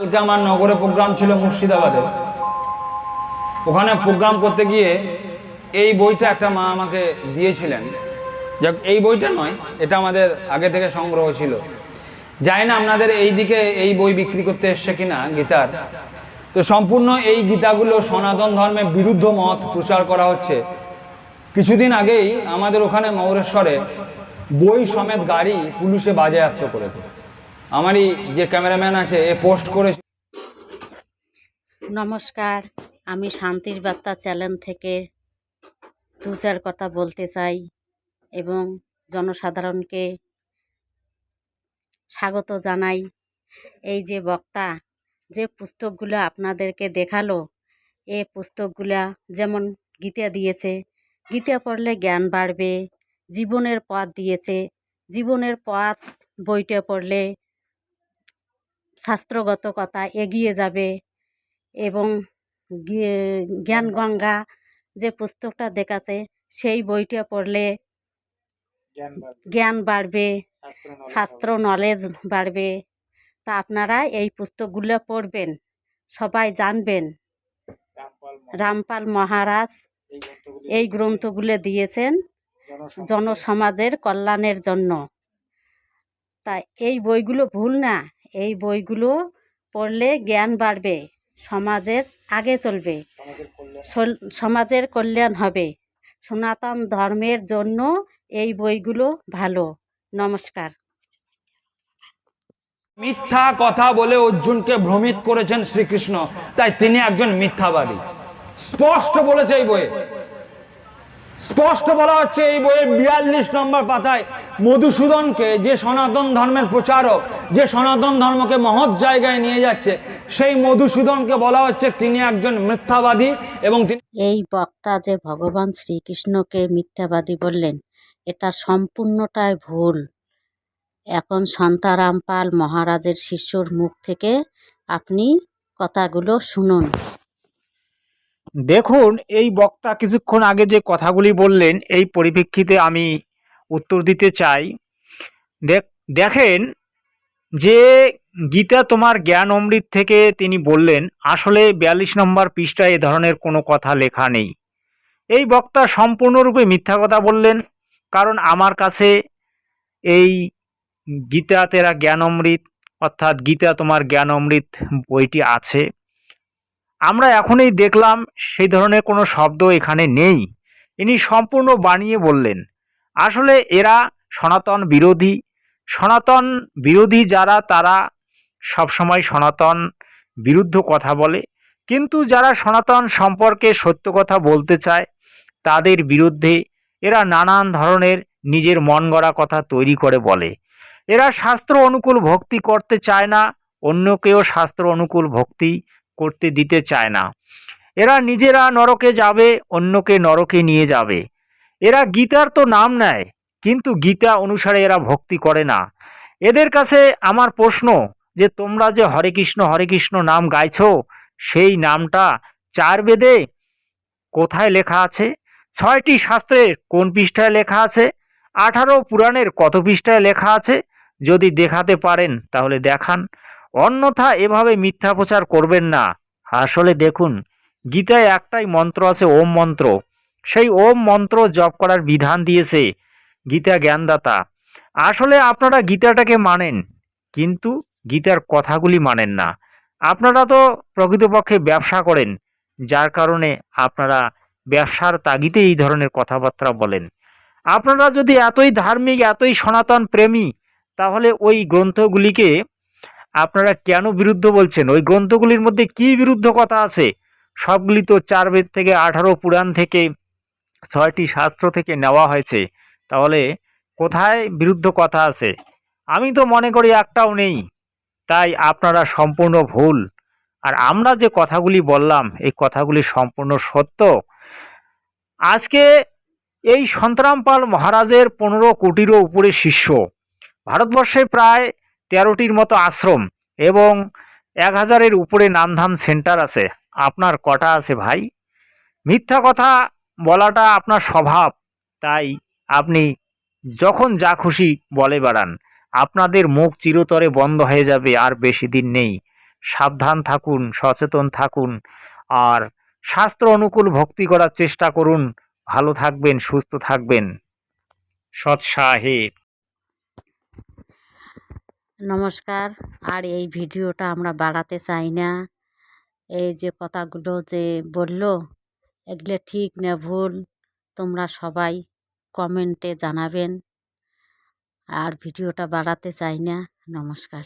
কালকে আমার নগরে প্রোগ্রাম ছিল মুর্শিদাবাদে। ওখানে প্রোগ্রাম করতে গিয়ে এই বইটা একটা মা আমাকে দিয়েছিলেন। যাক, এই বইটা নয়, এটা আমাদের আগে থেকে সংগ্রহ ছিল। জানি না আপনাদের এই দিকে এই বই বিক্রি করতে এসছে কিনা গীতার। তো সম্পূর্ণ এই গীতাগুলো সনাতন ধর্মের বিরুদ্ধ মত প্রচার করা হচ্ছে। কিছুদিন আগেই আমাদের ওখানে মৌরেশ্বরে বই সমেত গাড়ি পুলিশে বাজেয়াপ্ত করেছে। আমারই যে ক্যামেরাম্যান আছে, এ পোস্ট করে নমস্কার, আমি শান্তির বার্তা চ্যানেল থেকে দু চার কথা বলতে চাই এবং জনসাধারণকে স্বাগত জানাই। এই যে বক্তা, যে পুস্তকগুলো আপনাদেরকে দেখাল, এ পুস্তকগুলা যেমন গীতা দিয়েছে, গীতা পড়লে জ্ঞান বাড়বে, জীবনের পথ দিয়েছে, জীবনের পথ বইটা পড়লে শাস্ত্রগত কথা এগিয়ে যাবে এবং গি- জ্ঞান গঙ্গা যে পুস্তকটা দেখাচ্ছে সেই বইটা পড়লে জ্ঞান বাড়বে। শাস্ত্র নলেজ বাড়বে। তা আপনারা এই পুস্তকগুলো পড়বেন সবাই জানবেন। রামপাল মহারাজ। এই গ্রন্থগুলো দিয়েছেন জনসমাজের কল্যাণের জন্য। তা এই বইগুলো ভুল না। এই বইগুলো পড়লে জ্ঞান বাড়বে সমাজের আগে চলবে সল- সমাজের কল্যাণ হবে। সনাতন ধর্মের জন্য এই বইগুলো ভালো। নমস্কার। মিথ্যা কথা বলে অর্জুনকে ভ্রমিত করেছেন শ্রীকৃষ্ণ তাই তিনি একজন মিথ্যাবাদী। স্পষ্ট বলেছে এই বইয়ে। স্পষ্ট বলা হচ্ছে এই বইয়ের বিয়াল্লিশ নম্বর পাতায় মধুসূদনকে যে সনাতন ধর্মের প্রচারক, যে সনাতন ধর্মকে মহৎ জায়গায় নিয়ে যাচ্ছে, সেই মধুসূদনকে বলা হচ্ছে তিনি একজন মিথ্যাবাদী এবং তিনি এই বক্তা যে ভগবান শ্রীকৃষ্ণকে মিথ্যাবাদী বললেন, এটা সম্পূর্ণটাই ভুল। এখন শান্তারাম পাল মহারাজের শিষ্যর মুখ থেকে আপনি কথাগুলো শুনুন। দেখুন, এই বক্তা কিছুক্ষণ আগে যে কথাগুলি বললেন, এই পরিপ্রেক্ষিতে আমি উত্তর দিতে চাই। দেখ- দেখেন, যে গীতা তোমার জ্ঞান অমৃত থেকে তিনি বললেন, আসলে বিয়াল্লিশ নম্বর পৃষ্ঠায় এ ধরনের কোনো কথা লেখা নেই। এই বক্তা সম্পূর্ণরূপে মিথ্যা কথা বললেন, কারণ আমার কাছে এই গীতা তেরা জ্ঞান অমৃত, অর্থাৎ গীতা তোমার জ্ঞান অমৃত বইটি আছে। আমরা এখনই দেখলাম সেই ধরনের কোনো শব্দ এখানে নেই। ইনি সম্পূর্ণ বানিয়ে বললেন, আসলে এরা সনাতন বিরোধী। সনাতন বিরোধী যারা, তারা সবসময় সনাতন বিরুদ্ধ কথা বলে। কিন্তু যারা সনাতন সম্পর্কে সত্য কথা বলতে চায়, তাদের বিরুদ্ধে এরা নানান ধরনের নিজের মন গড়া কথা তৈরি করে বলে। এরা শাস্ত্র অনুকূল ভক্তি করতে চায় না, অন্যকেও শাস্ত্র অনুকূল ভক্তি করতে দিতে চায় না। এরা নিজেরা নরকে যাবে, অন্যকে নরকে নিয়ে যাবে। এরা গীতার তো নাম নেয়, কিন্তু গীতা অনুসারে এরা ভক্তি করে না। এদের কাছে আমার প্রশ্ন যে, তোমরা যে হরে কৃষ্ণ হরে কৃষ্ণ নাম গাইছো, সেই নামটা চার বেদে কোথায় লেখা আছে? ছয়টি শাস্ত্রের কোন পৃষ্ঠায় লেখা আছে? আঠারো পুরাণের কত পৃষ্ঠায় লেখা আছে? যদি দেখাতে পারেন, তাহলে দেখান। অন্যথা এভাবে মিথ্যা প্রচার করবেন না। আসলে দেখুন, গীতায় একটাই মন্ত্র আছে, ওম মন্ত্র। সেই ওম মন্ত্র জপ করার বিধান দিয়েছে গীতা জ্ঞানদাতা। আসলে আপনারা গীতাটাকে মানেন, কিন্তু গীতার কথাগুলি মানেন না। আপনারা তো প্রকৃতপক্ষে ব্যবসা করেন, যার কারণে আপনারা ব্যবসার তাগিদে এই ধরনের কথাবার্তা বলেন। আপনারা যদি এতই ধার্মিক, এতই সনাতন প্রেমী, তাহলে ওই গ্রন্থগুলিকে আপনারা কেন বিরুদ্ধ বলছেন? ওই গ্রন্থগুলির মধ্যে কি বিরুদ্ধ কথা আছে? সবগুলি তো চার বেদ থেকে আঠারো পুরাণ থেকে ছয়টি শাস্ত্র থেকে নেওয়া হয়েছে। তাহলে কোথায় বিরুদ্ধ কথা আছে? আমি তো মনে করি একটাও নেই। তাই আপনারা সম্পূর্ণ ভুল। আর আমরা যে কথাগুলি বললাম, এই কথাগুলি সম্পূর্ণ সত্য। আজকে এই সন্তরামপাল মহারাজের পনেরো কোটিরও উপরে শিষ্য। ভারতবর্ষে প্রায় তেরোটির মতো আশ্রম এবং এক হাজারের উপরে নামধাম সেন্টার আছে। আপনার কটা আছে ভাই? মিথ্যা কথা বলাটা আপনার স্বভাব, তাই আপনি যখন যা খুশি বলে বেড়ান। আপনাদের মুখ চিরতরে বন্ধ হয়ে যাবে, আর বেশি দিন নেই। সাবধান থাকুন, সচেতন থাকুন, আর শাস্ত্র অনুকূল ভক্তি করার চেষ্টা করুন। ভালো থাকবেন, সুস্থ থাকবেন। সৎ সাহেব নমস্কার। আর এই ভিডিওটা আমরা বাড়াতে চাই না। এই যে কথাগুলো যে বলল, এগুলো ঠিক না ভুল, তোমরা সবাই কমেন্টে জানাবেন। আর ভিডিওটা বাড়াতে চাই না। নমস্কার।